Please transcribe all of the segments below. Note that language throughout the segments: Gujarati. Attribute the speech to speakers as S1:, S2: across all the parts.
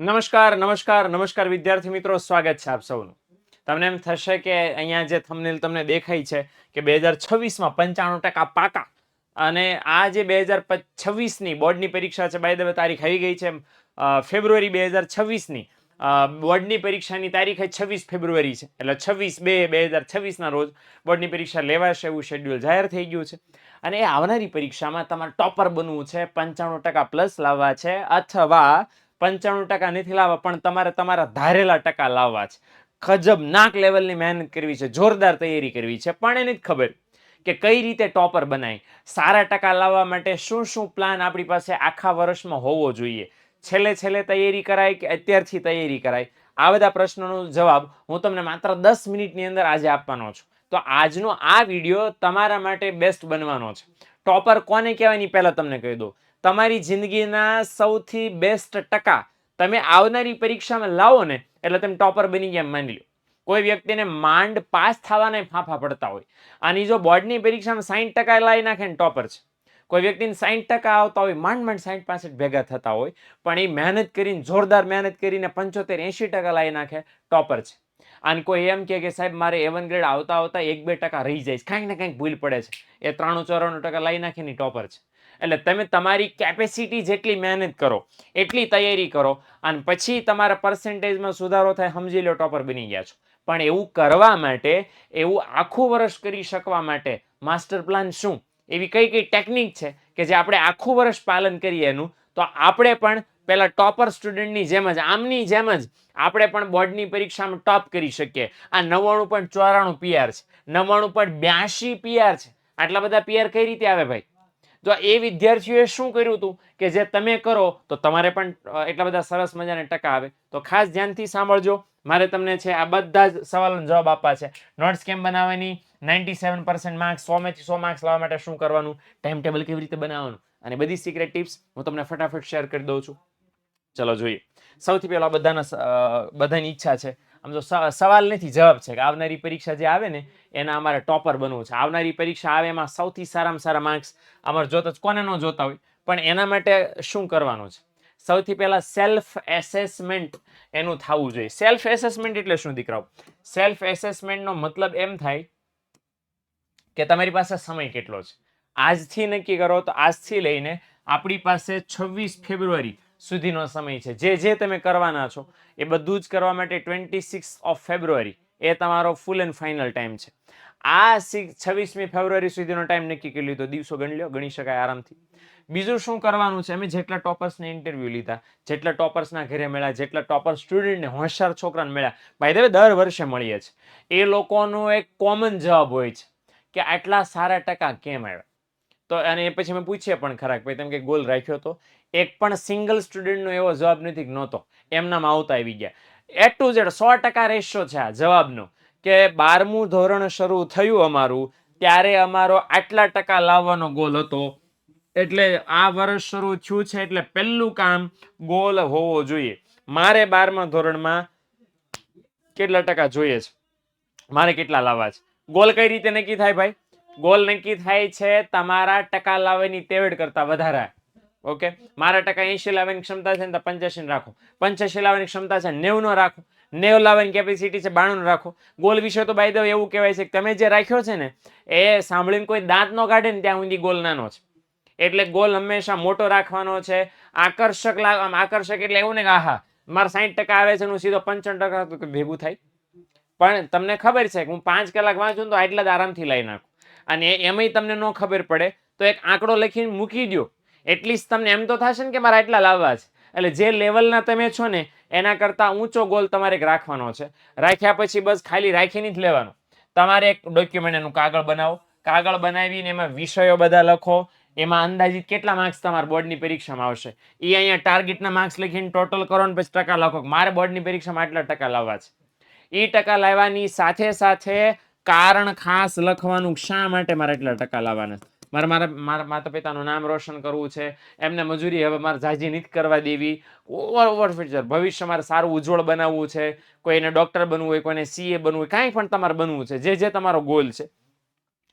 S1: નમસ્કાર નમસ્કાર નમસ્કાર વિદ્યાર્થી મિત્રો, સ્વાગત છે આપ સૌનું. તમને એમ થશે કે અહીંયા જે થંબનેલ તમને દેખાય છે કે બે હજાર છવ્વીસમાં પંચાણું ટકા પાકા. અને આ જે બે હજાર છવ્વીસની બોર્ડની પરીક્ષા છે બાય દવે તારીખ આવી ગઈ છે ફેબ્રુઆરી બે હજાર છવ્વીસની. બોર્ડની પરીક્ષાની તારીખ છવ્વીસ ફેબ્રુઆરી છે. એટલે છવ્વીસ બે બે હજાર છવ્વીસના રોજ બોર્ડની પરીક્ષા લેવાશે એવું શેડ્યુલ જાહેર થઈ ગયું છે. અને એ આવનારી પરીક્ષામાં તમારે ટોપર બનવું છે, પંચાણું ટકા પ્લસ લાવવા છે, અથવા પંચાણું ટકા નથી લાવવા, પણ તમારે તમારા ધારેલા ટકા લાવવા છે. ખજબ નાક લેવલની મહેનત કરવી છે, જોરદાર તૈયારી કરવી છે, પણ એને જ ખબર કે કઈ રીતે ટોપર બનાય. સારા ટકા લાવવા માટે શું શું પ્લાન આપણી પાસે આખા વર્ષમાં હોવો જોઈએ. છેલ્લે છેલ્લે તૈયારી કરાય કે અત્યારથી તૈયારી કરાય? આ બધા પ્રશ્નોનો જવાબ હું તમને માત્ર દસ મિનિટની અંદર આજે આપવાનો છું. તો આજનો આ વીડિયો તમારા માટે બેસ્ટ બનવાનો છે. ટોપર કોને કહેવાયની પહેલાં તમને કહી દઉં. તમારી જિંદગીના સૌથી બેસ્ટ ટકા તમે આવનારી પરીક્ષામાં લાવો ને, એટલે તમે ટોપર બની ગયા માની લો કોઈ વ્યક્તિને માંડ પાસ થવાના ફાંફા પડતા હોય. આની જો બોર્ડની પરીક્ષામાં સાઈઠ ટકા લાવી નાખે ને ટોપર છે. કોઈ વ્યક્તિને સાઠ ટકા આવતા હોય માંડ માંડ સાઠ પાસઠ ભેગા થતા હોય, પણ એ મહેનત કરીને, જોરદાર મહેનત કરીને પંચોતેર એંશી ટકા લાવી નાખે, ટોપર છે. અને કોઈ એમ કે, સાહેબ, મારે એવન ગ્રેડ આવતા આવતા એક બે ટકા રહી જાય કાંઈક ને કાંઈક ભૂલ પડે છે. એ ત્રાણું ચોરાણું ટકા લાવી નાખે ની ટોપર છે. એટલે તમે તમારી કેપેસિટી જેટલી મહેનત કરો, એટલી તૈયારી કરો, અને પછી તમારા પર્સન્ટેજમાં સુધારો થાય, સમજી લો ટોપર બની ગયા છો. પણ એવું કરવા માટે, એવું આખું વર્ષ કરી શકવા માટે માસ્ટર પ્લાન શું? એવી કઈ કઈ ટેકનિક છે કે જે આપણે આખું વર્ષ પાલન કરીએ એનું, તો આપણે પણ પેલા ટોપર સ્ટુડન્ટની જેમ જ, આમની જેમ જ આપણે પણ બોર્ડની પરીક્ષામાં ટોપ કરી શકીએ. આ નવ્વાણું પોઈન્ટ ચોરાણું પીઆર છે. નવ્વાણું પોઈન્ટ બ્યાસી પીઆર છે. આટલા બધા પીઆર કઈ રીતે આવે ભાઈ? તો એ વિદ્યાર્થીઓએ શું કર્યું હતું કે જે તમે કરો, તો તમારે પણ એટલા બધા સરસ મજાને ટકા આવે. તો ખાસ ધ્યાનથી સાંભળજો. મારે તમને છે આ બધા જ સવાલોનો જવાબ આપવા છે. નોટ્સ કેમ બનાવવાની? નાઇન્ટી સેવન પર્સન્ટ માર્ક્સ સોમાંથી સો માર્ક્સ લાવવા માટે શું કરવાનું? ટાઈમ ટેબલ કેવી રીતે બનાવવાનું? અને બધી સિક્રેટ ટિપ્સ હું તમને ફટાફટ શેર કરી દઉં છું. ચલો જોઈએ. સૌથી પહેલાં બધાના બધાની ઈચ્છા છે. આમ તો સવાલ નથી, જવાબ છે કે આવનારી પરીક્ષા જે આવે ને, એના અમારે ટોપર બનવું છે. આવનારી પરીક્ષા આવે એમાં સૌથી સારામાં સારા માર્ક્સ અમારે જોતા જ કોને ન જોતા હોય, પણ એના માટે શું કરવાનું છે? સૌથી પહેલાં સેલ્ફ એસેસમેન્ટ એનું થવું જોઈએ. સેલ્ફ એસેસમેન્ટ એટલે શું, દીકરાઓ? સેલ્ફ એસેસમેન્ટનો મતલબ એમ થાય કે તમારી પાસે સમય કેટલો છે? આજથી નક્કી કરો તો આજથી લઈને આપણી પાસે છવ્વીસ ફેબ્રુઆરી સુધીનો સમય છે. જે જે તમે કરવાના છો, એ બધું જ કરવા માટે ટ્વેન્ટી સિક્સ ઓફ ફેબ્રુઆરી એ તમારો ફૂલ એન્ડ ફાઇનલ ટાઈમ છે. આ છવ્વીસમી ફેબ્રુઆરી સુધીનો ટાઈમ નક્કી કરી લીધો. દિવસો ગણી લો ગણી શકાય આરામથી. બીજું શું કરવાનું છે? અમે જેટલા ટોપર્સને ઇન્ટરવ્યૂ લીધા, જેટલા ટોપર્સના ઘરે મળ્યા, જેટલા ટોપર સ્ટુડન્ટને હોશિયાર છોકરાને મળ્યા. ભાઈ દર વર્ષે મળીએ છીએ. એ લોકોનો એક કોમન જવાબ હોય છે. કે આટલા સારા ટકા કેમ આવ્યા? તો અને એ પછી મેં પૂછીએ પણ ખરા ભાઈ તમે કે ગોલ રાખ્યો હતો એક પણ સિંગલ સ્ટુડન્ટનો એવો જવાબ નથી નહોતો. એમનામાં આવતા આવી ગયા. એટ ટુ ઝેડ સો ટકા રેશિયો છે આ જવાબનો. કે બારમું ધોરણ શરૂ થયું અમારું, ત્યારે અમારો આટલા ટકા લાવવાનો ગોલ હતો. એટલે આ વર્ષ શરૂ થયું છે એટલે પહેલું કામ ગોલ હોવો જોઈએ. મારે બારમા ધોરણમાં કેટલા ટકા જોઈએ છે? મારે કેટલા લાવવા છે? ગોલ કઈ રીતે નક્કી થાય ભાઈ? ગોલ નક્કી થાય છે તમારા ટકા લાવવાની તેવડ કરતા વધારે. ઓકે? મારા ટકા એંશી લાવવાની ક્ષમતા છે ને તો પંચ્યાસી રાખો. પંચ્યાસી લાવવાની ક્ષમતા છે નેવું નો રાખો. નેવ લાવવાની કેપેસિટી છે બાણું રાખો. ગોલ વિશે તો બાય એવું કહેવાય છે કે તમે જે રાખ્યો છે ને, એ સાંભળીને કોઈ દાંત નો કાઢે ને ત્યાં સુધી ગોલ નાનો છે. એટલે ગોલ હંમેશા મોટો રાખવાનો છે. આકર્ષક આકર્ષક એટલે એવું ને કે, આહા, મારા સાઠ ટકા આવે છે હું સીધો પંચાવન ટકા ભેગું થાય. પણ તમને ખબર છે કે હું પાંચ કલાક વાંચું તો આટલા જ આરામથી લઈ નાખું. અને એમાંય તમને ન ખબર પડે, તો એક આંકડો લખીને મૂકી દો એટલીસ્ટ તમને એમ તો થશે ને કે મારા આટલા લાવવા છે. એટલે જે લેવલના તમે છો ને, એના કરતાં ઊંચો ગોલ તમારે એક રાખવાનો છે. રાખ્યા પછી બસ ખાલી રાખીને જ લેવાનો. તમારે એક ડોક્યુમેન્ટ એનું કાગળ બનાવો. કાગળ બનાવીને એમાં વિષયો બધા લખો. એમાં અંદાજિત કેટલા માર્ક્સ તમારા બોર્ડની પરીક્ષામાં આવશે. એ અહીંયા ટાર્ગેટના માર્ક્સ લખીને ટોટલ કરો ને પછી ટકા લખો મારે બોર્ડની પરીક્ષામાં આટલા ટકા લાવવા છે. એ ટકા લાવવાની સાથે સાથે કારણ ખાસ લખવાનું શા માટે મારે એટલા ટકા લાવવાના મારે મારા મારા માતા પિતાનું નામ રોશન કરવું છે, એમને મજૂરી હવે મારે જાજી નીત કરવા દેવી, ઓવર ઓવર ફ્યુચર ભવિષ્ય મારે સારું ઉજ્જવળ બનાવવું છે, કોઈને ડૉક્ટર બનવું હોય, કોઈને સીએ બનવું હોય, કાંઈ પણ તમારે બનવું છે, જે જે તમારો ગોલ છે,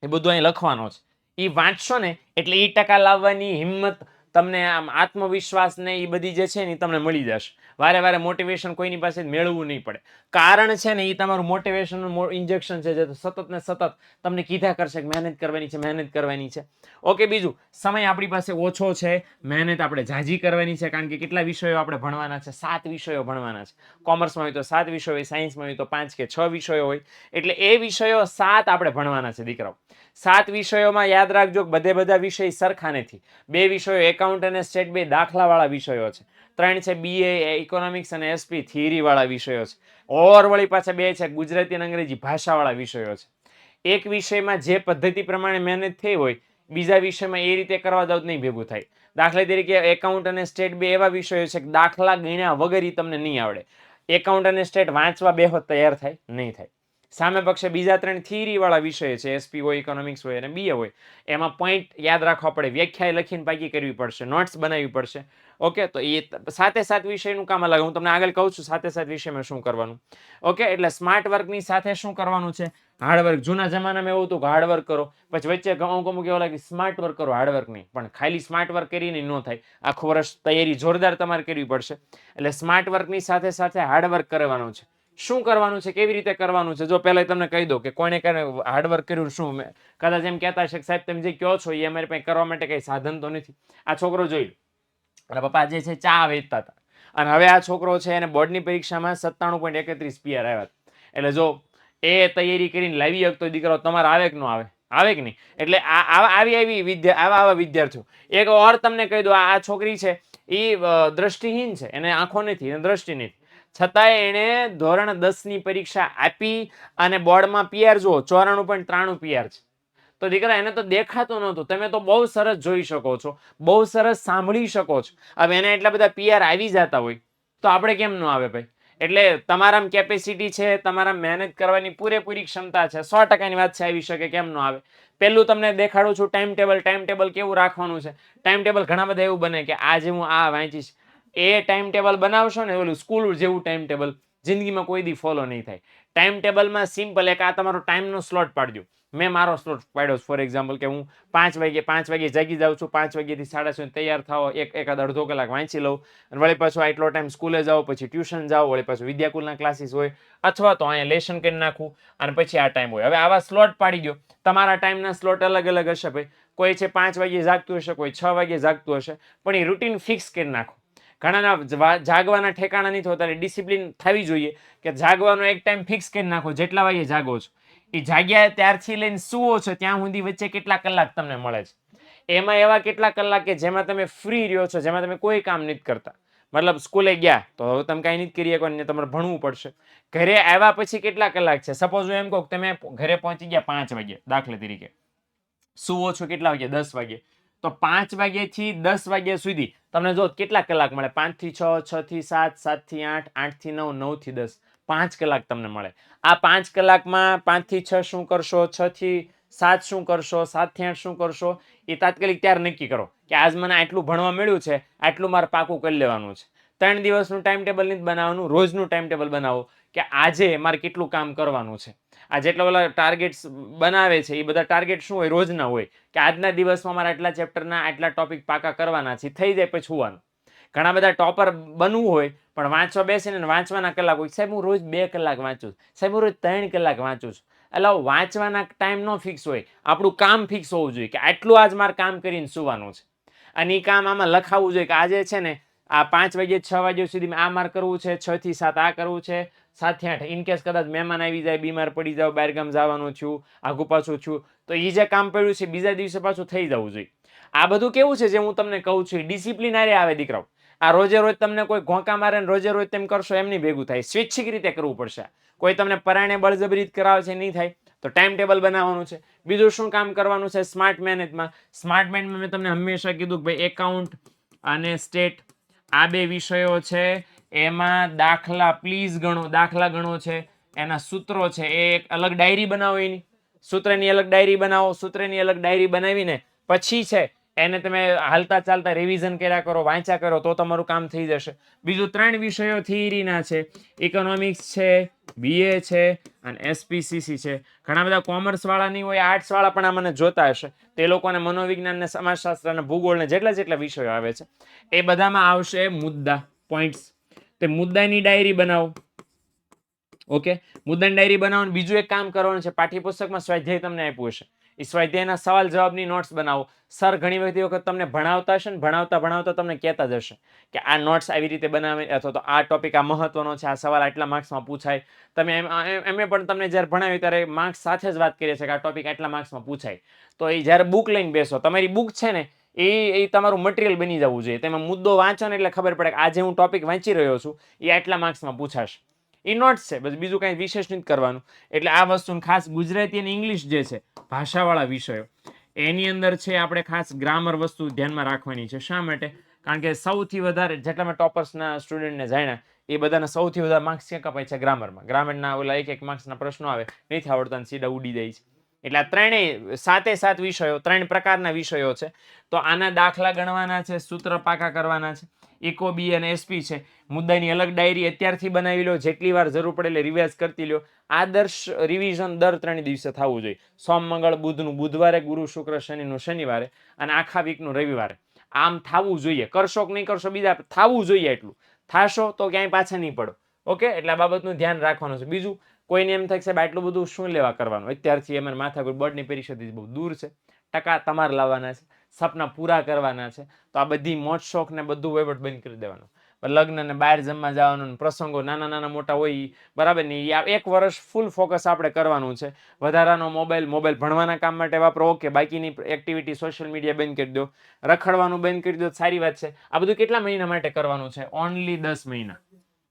S1: એ બધું અહીં લખવાનો છે. એ વાંચશો ને, એટલે એ ટકા લાવવાની હિંમત તમને આમ આત્મવિશ્વાસ ને એ બધી જે છે ને એ તમને મળી જશે. વારે વારે મોટિવેશન કોઈની પાસે મેળવવું નહીં પડે. કારણ છે ને એ તમારું મોટિવેશન ઇન્જેક્શન છે જે સતત ને સતત તમને કીધા કરશે કે મહેનત કરવાની છે, મહેનત કરવાની છે. ઓકે, બીજું, સમય આપણી પાસે ઓછો છે, મહેનત આપણે ઝાઝી કરવાની છે, કારણ કે કેટલા વિષયો આપણે ભણવાના છે? સાત વિષયો ભણવાના છે. કોમર્સમાં હોય તો સાત વિષયો હોય, સાયન્સમાં હોય તો પાંચ કે છ વિષયો હોય. એટલે એ વિષયો સાત આપણે ભણવાના છે, દીકરાઓ. સાત વિષયોમાં યાદ રાખજો બધે બધા વિષય સરખા નથી બે વિષયો એકાઉન્ટ અને સ્ટેટ બે દાખલાવાળા વિષયો છે. ત્રણ છે બીએ ઇકોનોમિક્સ અને એસપી થિયરીવાળા વિષયો છે. ઓર વળી પાછા બે છે ગુજરાતી અને અંગ્રેજી ભાષાવાળા વિષયો છે. એક વિષયમાં જે પદ્ધતિ પ્રમાણે મહેનત થઈ હોય, બીજા વિષયમાં એ રીતે કરવા દઉં નહીં ભેગું થાય. દાખલા તરીકે એકાઉન્ટ અને સ્ટેટ બે એવા વિષયો છે કે દાખલા ગણ્યા વગર એ તમને નહીં આવડે. એકાઉન્ટ અને સ્ટેટ વાંચવા બેહો તૈયાર થાય, નહીં થાય. સામે પક્ષે બીજા ત્રણ થિયરીવાળા વિષય છે એસપી હોય ઇકોનોમિક્સ હોય અને બીએ હોય. એમાં પોઈન્ટ યાદ રાખવા પડે વ્યાખ્યાએ લખીને પાકી કરવી પડશે નોટ્સ બનાવવી પડશે. ઓકે તો એ સાથે સાતે વિષયનું કામ અલગ. હું તમને આગળ કહું છું સાથે સાત વિષયમાં શું કરવાનું? ઓકે એટલે સ્માર્ટ વર્કની સાથે શું કરવાનું છે? હાર્ડવર્ક જૂના જમાનામાં એવું હતું કે હાર્ડવર્ક કરો, પછી વચ્ચે અમુક અમુક એવો લાગે સ્માર્ટ વર્ક કરો હાર્ડવર્ક નહીં. પણ ખાલી સ્માર્ટ વર્ક કરીને ન થાય. આખું વર્ષ તૈયારી જોરદાર તમારે કરવી પડશે. એટલે સ્માર્ટ વર્કની સાથે સાથે હાર્ડવર્ક કરવાનું છે. શું કરવાનું છે, કેવી રીતે કરવાનું છે? જો પહેલા તમને કહી દો કે કોને કોને હાર્ડવર્ક કર્યું, શું મેં? કદાચ એમ કહેતા હશે સાહેબ, તમે જે કહો છો, એ અમારી પાસે કરવા માટે કંઈ સાધન તો નથી. આ છોકરો જોઈ અને પપ્પા જે છે, ચા વેચતા હતા. અને હવે આ છોકરો છે, એને બોર્ડની પરીક્ષામાં સત્તાણું પોઈન્ટ એકત્રીસ પીઆર આવ્યા એટલે જો એ તૈયારી કરીને લાવી શકતો દીકરો તમારે આવે કે ન આવે? આવે કે નહીં? એટલે આ આવી આવી વિદ્યા આવા આવા વિદ્યાર્થીઓ. એક ઓર તમને કહી દો આ છોકરી છે એ દ્રષ્ટિહીન છે. એને આંખો નથી, એને દ્રષ્ટિ નથી. છતાંય એણે ધોરણ દસની પરીક્ષા આપી અને બોર્ડમાં પીઆર જુઓ, ચોરાણું પોઈન્ટ ત્રાણું પીઆર છે. તો દીકરા, એને તો દેખાતું નહોતું. તમે તો બહુ સરસ જોઈ શકો છો. બહુ સરસ સાંભળી શકો છો. હવે એને એટલા બધા પીઆર આવી જતા હોય, તો આપણે કેમ ન આવે ભાઈ? એટલે તમારામાં કેપેસિટી છે તમારા મહેનત કરવાની પૂરેપૂરી ક્ષમતા છે, સો ટકાની વાત છે, આવી શકે, કેમ ન આવે? પહેલું તમને દેખાડું છું ટાઈમ ટેબલ ટાઈમ ટેબલ કેવું રાખવાનું છે? ટાઈમ ટેબલ ઘણા બધા એવું બને કે આજે હું આ વાંચીશ એ ટાઈમ ટેબલ બનાવશો ને ઓલું સ્કૂલ જેવું ટાઈમ ટેબલ જિંદગીમાં કોઈ દી ફોલો નહીં થાય. ટાઈમ ટેબલમાં સિમ્પલ એક આ તમારો ટાઈમનો સ્લોટ પાડજો. મેં મારો સ્લોટ પાડ્યો ફોર એક્ઝામ્પલ કે હું પાંચ વાગે પાંચ વાગે જાગી જાઉં છું, પાંચ વાગ્યાથી સાડા છ તૈયાર થાઓ, એક, એકાદ અડધો કલાક વાંચી લઉં, અને વળી પાછો આટલો ટાઈમ સ્કૂલે જાઓ પછી ટ્યુશન જાઓ વળી પાછું વિદ્યાકુલના ક્લાસીસ હોય, અથવા તો અહીંયા લેશન કરી નાખું, અને પછી આ ટાઈમ હોય. હવે આવા સ્લોટ પાડી દો. તમારા ટાઈમના સ્લોટ અલગ અલગ હશે ભાઈ. કોઈ છે પાંચ વાગે જાગતું હશે, કોઈ છ વાગે જાગતું હશે, પણ એ રૂટીન ફિક્સ કરી નાખો. ઘણાના જાગવાના ઠેકાણા નહીં થતા ડિસિપ્લિન થવી જોઈએ કે જાગવાનો એક ટાઈમ ફિક્સ કરી નાખો, જેટલા વાગે જાગો છો. એ જાગ્યા ત્યારથી લઈને સુવો છો, ત્યાં સુધી વચ્ચે કેટલા કલાક તમને મળે છે. એમાં એવા કેટલા કલાક કે જેમાં તમે ફ્રી રહ્યો છો, જેમાં તમે કોઈ કામ નથી કરતા. મતલબ સ્કૂલે ગયા, તો હવે તમે કાંઈ નથી કરી શકો, ને તમારે ભણવું પડશે. ઘરે આવ્યા પછી કેટલા કલાક છે? સપોઝ હું એમ કહું તમે ઘરે પહોંચી ગયા પાંચ વાગે દાખલા તરીકે. સુવો છો કેટલા વાગે દસ વાગે તો પાંચ વાગ્યાથી દસ વાગ્યા સુધી તમને જો કેટલા કલાક મળે? પાંચથી છ, છથી સાત, સાતથી આઠ, આઠથી નવ, નવથી દસ. પાંચ કલાક તમને મળે. આ પાંચ કલાકમાં પાંચથી છ શું કરશો? છથી સાત શું કરશો? સાતથી આઠ શું કરશો? એ તાત્કાલિક ત્યારે નક્કી કરો કે આજ મને આટલું ભણવા મળ્યું છે, આટલું મારે પાકું કરી લેવાનું છે. ત્રણ દિવસનું ટાઈમ ટેબલ નથી બનાવવાનું, રોજનું ટાઈમ ટેબલ બનાવો કે આજે મારે કેટલું કામ કરવાનું છે. આ જેટલા બધા ટાર્ગેટ્સ બનાવે છે, એ બધા ટાર્ગેટ શું હોય? રોજના હોય. કે આજના દિવસમાં મારા આટલા ચેપ્ટરના આટલા ટોપિક પાકા કરવાના છે, થઈ જાય પછી હોવાનું. ઘણા બધા ટોપર બનવું હોય, પણ વાંચવા બેસીને વાંચવાના કલાક હોય. સાહેબ, હું રોજ બે કલાક વાંચું છું. સાહેબ, હું રોજ ત્રણ કલાક વાંચું છું. એટલે વાંચવાના ટાઈમ નો ફિક્સ હોય. આપણું કામ ફિક્સ હોવું જોઈએ કે આટલું આજ મારે કામ કરીને સુવાનું છે. અને એ કામ આમાં લખાવવું જોઈએ કે આજે છે ને આ પાંચ વાગે છ વાગ્યા સુધી આ મારે કરવું છે, છ થી સાત આ કરવું છે, સાતથી આઠ. ઇન કેસ કદાચ મહેમાન આવી જાય, બીમાર પડી જાવ બહારગામ જવાનું છું, આગુ પાછું છું, તો એ જે કામ પડ્યું છે, બીજા દિવસે પાછું થઈ જવું જોઈએ. આ બધું કેવું છે જે હું તમને કહું છું ડિસિપ્લિન આરે આવે દીકરાઓ. આ રોજે રોજ તમને કોઈ ઘોંકા મારે રોજે રોજ તેમ કરશો, એમની ભેગું થાય. સ્વૈચ્છિક રીતે કરવું પડશે. કોઈ તમને પરાણે બળજબરીત કરાવે છે, નહીં થાય, તો ટાઈમ ટેબલ બનાવવાનું છે. બીજું શું કામ કરવાનું છે સ્માર્ટ મેનેજમાં સ્માર્ટ મેનેજમાં મેં તમને હંમેશા કીધું કે ભાઈ એકાઉન્ટ અને સ્ટેટ આ બે વિષયો છે. એમાં દાખલા પ્લીઝ ગણો, દાખલા ગણો છે. એના સૂત્રો છે. એ એક અલગ ડાયરી બનાવો એની. સૂત્રની અલગ ડાયરી બનાવો, સૂત્રની અલગ ડાયરી બનાવીને પછી છે એને તમે હાલતા ચાલતા રિવિઝન કર્યા કરો, વાંચ્યા કરો, તો તમારું કામ થઈ જશે. બીજું ત્રણ વિષયો થિયરીના છે. ઇકોનોમિક્સ છે બીએ છે અને એસપીસીસી છે. ઘણા બધા કોમર્સ વાળા નહીં હોય આર્ટ્સ વાળા પણ આ મને જોતા હશે. તે લોકોને મનોવિજ્ઞાન ને સમાજશાસ્ત્ર અને ભૂગોળ જેટલા જેટલા વિષયો આવે છે, એ બધામાં આવશે મુદ્દા પોઈન્ટ્સ તે મુદ્દાની ડાયરી બનાવો. ઓકે મુદ્દાની ડાયરી બનાવો બીજું એક કામ કરવાનું છે, પાઠ્યપુસ્તકમાં સ્વાધ્યાય તમને આપ્યું હશે. એ સ્વાધ્યાયના સવાલ જવાબની નોટ્સ બનાવો. સર, ઘણી બધી વખત તમને ભણાવતા હશે ને ભણાવતા ભણાવતા તમને કહેતા જ હશે કે આ નોટ્સ આવી રીતે બનાવે અથવા તો આ ટોપિક આ મહત્વનો છે, આ સવાલ આટલા માર્ક્સમાં પૂછાય. તમે એમ એમ- પણ તમને જ્યારે ભણાવ્યું ત્યારે માર્ક્સ સાથે જ વાત કરીએ છીએ કે આ ટોપિક આટલા માર્ક્સમાં પૂછાય. તો એ જ્યારે બુક લઈને બેસો, તમારી બુક છે ને, એ એ તમારું મટીરિયલ બની જવું જોઈએ. તેમાં મુદ્દો વાંચો ને એટલે ખબર પડે કે આજે હું ટોપિક વાંચી રહ્યો છું, એ આટલા માર્ક્સમાં પૂછાશે. એ નોટ્સ છે. બસ બીજું કાંઈ વિશેષ નથી કરવાનું. એટલે આ વસ્તુને ખાસ ગુજરાતી અને ઇંગ્લિશ જે છે, ભાષાવાળા વિષયો. એની અંદર છે આપણે ખાસ ગ્રામર વસ્તુ ધ્યાનમાં રાખવાની છે. શા માટે? કારણ કે સૌથી વધારે જેટલા મેં ટોપર્સના સ્ટુડન્ટને જાણ્યા, એ બધાના સૌથી વધારે માર્ક્સ ક્યાં કપાય છે? ગ્રામરમાં ગ્રામરના ઓલા એક એક માર્ક્સના પ્રશ્નો આવે. નથી આવડતા સીધા ઉડી જાય છે. એટલે ત્રણેય સાતે સાત વિષયો, ત્રણ પ્રકારના વિષયો છે. તો આના દાખલા ગણવાના છે, સૂત્ર પાકા કરવાના છે. ઇકો બી અને એસપી છે. મુદ્દાની અલગ ડાયરી અત્યારથી બનાવી લો, જેટલી વાર જરૂર પડે એટલે રિવાઇઝ કરતી લો આદર્શ રિવિઝન દર ત્રણ દિવસે થવું જોઈએ. સોમ, મંગળ, બુધનું બુધવારે ગુરુ, શુક્ર, શનિનું શનિવારે અને આખા વીકનું રવિવારે. આમ થવું જોઈએ. કરશો કે નહીં કરશો બીજા થવું જોઈએ એટલું. થાશો તો ક્યાંય પાછા નહીં પડો. ઓકે? એટલે આ બાબતનું ધ્યાન રાખવાનું છે. બીજું કોઈને એમ થાય સાહેબ, આટલું બધું શું લેવા કરવાનું? અત્યારથી માથા કોઈ બોર્ડની પરિષદથી બહુ દૂર છે. ટકા તમારે લાવવાના છે, સપના પૂરા કરવાના છે. તો આ બધી મોજ, શોખ ને બધું વહીવટ બંધ કરી દેવાનું. લગ્ન ને બહાર જમવા જવાનું પ્રસંગો નાના નાના મોટા હોય બરાબર ને? એક વર્ષ ફૂલ ફોકસ આપણે કરવાનું છે. વધારાનો મોબાઈલ મોબાઈલ ભણવાના કામ માટે વાપરો. ઓકે, બાકીની એક્ટિવિટી સોશિયલ મીડિયા બંધ કરી દો. રખડવાનું બંધ કરી દો. સારી વાત છે. આ બધું કેટલા મહિના માટે કરવાનું છે? ઓનલી દસ મહિના.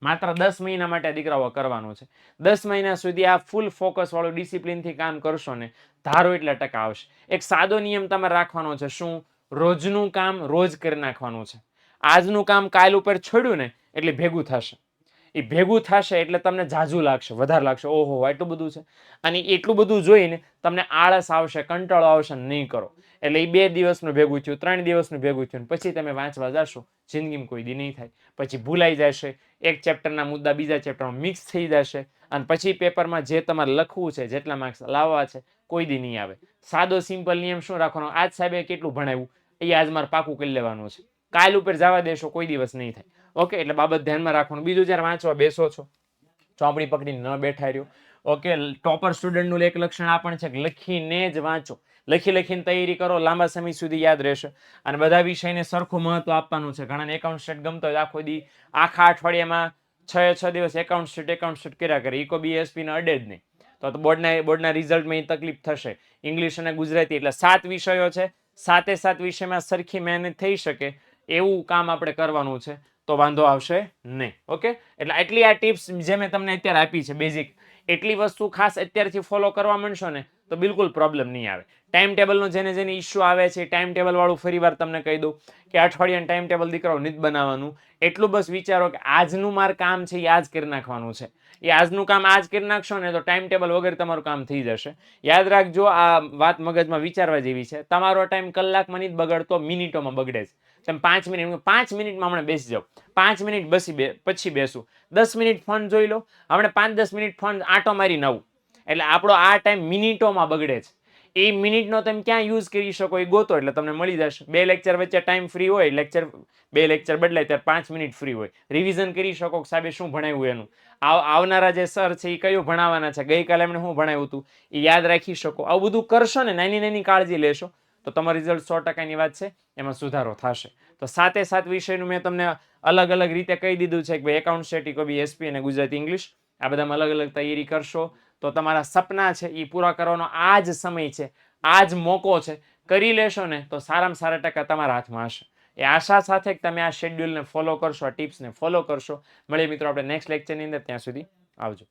S1: માત્ર દસ મહિના માટે દીકરાઓ કરવાનું છે. દસ મહિના સુધી આ ફૂલ ફોકસ વાળું ડિસિપ્લિનથી કામ કરશો ને, ધારો એટલે ટકા આવશે. એક સાદો નિયમ તમારે રાખવાનો છે, શું? રોજનું કામ રોજ કરી નાખવાનું છે. આજનું કામ કાલ ઉપર છોડ્યું ને, એટલે ભેગું થશે. એ ભેગું થશે એટલે તમને ઝાઝું લાગશે, વધારે લાગશે. ઓહો એટલું બધું છે. અને એટલું બધું જોઈને તમને આળસ આવશે, કંટાળો આવશે નહીં કરો. એટલે એ બે દિવસનું ભેગું થયું, ત્રણ દિવસનું ભેગું થયું પછી તમે વાંચવા જશો, જિંદગીમાં કોઈ દી નહીં થાય. પછી ભૂલાઈ જશે, એક ચેપ્ટરના મુદ્દા બીજા ચેપ્ટરમાં મિક્સ થઈ જશે અને પછી પેપરમાં જે તમારે લખવું છે, જેટલા માર્ક્સ લાવવા છે, કોઈ દી નહીં આવે. સાદો સિમ્પલ નિયમ શું રાખવાનો? આજ સાહેબે કેટલું ભણાવ્યું? એ આજ મારે પાકું કરી લેવાનું છે. કાલ ઉપર જવા દેશો, કોઈ દિવસ નહીં થાય. ઓકે, એટલે બાબત ધ્યાનમાં રાખવાનું. બીજું જ્યારે વાંચવા બેસો છો, ચોપડી પકડીને ન બેઠા રહ્યો. ઓકે, ટોપર સ્ટુડન્ટનું એક લક્ષણ આ પણ છે કે લખીને જ વાંચો. લખી લખીને તૈયારી કરો, લાંબા સમય સુધી યાદ રહેશે. અને બધા વિષયને સરખું મહત્વ આપવાનું છે. ઘણાને એકાઉન્ટ સ્ટેટ ગમતો હોય આખો દી, આખા અઠવાડિયામાં છ છ દિવસ એકાઉન્ટ સ્ટેટ એકાઉન્ટ સ્ટેટ કર્યા કરે. ઇકો બીએસપી ને અડે જ નહીં. તો બોર્ડના બોર્ડના રિઝલ્ટમાં એ તકલીફ થશે. ઇંગ્લિશ અને ગુજરાતી, એટલે સાત વિષયો છે. સાતે સાત વિષયમાં સરખી મહેનત થઈ શકે એવું કામ આપણે કરવાનું છે. તો વાંધો આવશે નહીં, ઓકે? એટલે આટલી આ ટિપ્સ જે મેં તમને અત્યારે આપી છે બેઝિક એટલી વસ્તુ ખાસ અત્યારથી ફોલો કરવા માંડશો ને તો બિલકુલ પ્રોબ્લેમ નહીં આવે. ટાઈમ ટેબલનો જેને જેને ઇસ્યુ આવે છે ટાઈમ ટેબલવાળું ફરી વાર તમને કહી દઉં કે અઠવાડિયાનું ટાઈમ ટેબલ દીકરાઓ નિત બનાવવાનું. એટલું બસ વિચારો કે આજનું માર કામ છે એ આજ કરી નાખવાનું છે. એ આજનું કામ આજ કરી નાખશો ને તો ટાઈમ ટેબલ વગર તમારું કામ થઈ જશે. યાદ રાખજો, આ વાત મગજમાં વિચારવા જેવી છે. તમારો ટાઈમ કલાકમાં નહીં બગડતો, મિનિટોમાં બગડે છે. તમે પાંચ મિનિટ પાંચ મિનિટમાં હમણાં બેસી જાઓ. પાંચ મિનિટ બસી બે, પછી બેસું. દસ મિનિટ ફોન જોઈ લો. હમણાં પાંચ દસ મિનિટ ફોન આંટો મારી નવું એટલે આપણો આ ટાઈમ મિનિટોમાં બગડે છે. એ મિનિટનો તમે ક્યાં યુઝ કરી શકો એ ગોતો એટલે તમને મળી જશે. બે લેક્ચર વચ્ચે ટાઈમ ફ્રી હોય લેક્ચર બે લેક્ચર બદલાય ત્યારે પાંચ મિનિટ ફ્રી હોય. રિવિઝન કરી શકો કે સાહેબે શું ભણાવ્યું એનું. આવ, આવનારા જે સર છે એ કયું ભણાવવાના છે? ગઈકાલે એમણે શું ભણાવ્યું હતું? એ યાદ રાખી શકો. આવું બધું કરશો ને નાની નાની કાળજી લેશો, તો તમારું રિઝલ્ટ સો ટકાની વાત છે, એમાં સુધારો થશે. તો સાતે સાત વિષયનું મેં તમને અલગ અલગ રીતે કહી દીધું છે કે ભાઈ એકાઉન્ટ સ્ટેટિક બી એસપી અને ગુજરાતી ઇંગ્લિશ આ બધામાં અલગ અલગ તૈયારી કરશો. તો તમારા સપના છે એ પૂરા કરવાનો આ જ સમય છે આ જ મોકો છે, કરી લેશો ને તો સારામાં સારા ટકા તમારા હાથમાં હશે. એ આશા સાથે તમે આ શેડ્યુલને ફોલો કરશો, આ ટિપ્સને ફોલો કરશો. મળીએ મિત્રો આપણે નેક્સ્ટ લેક્ચરની અંદર, ત્યાં સુધી આવજો.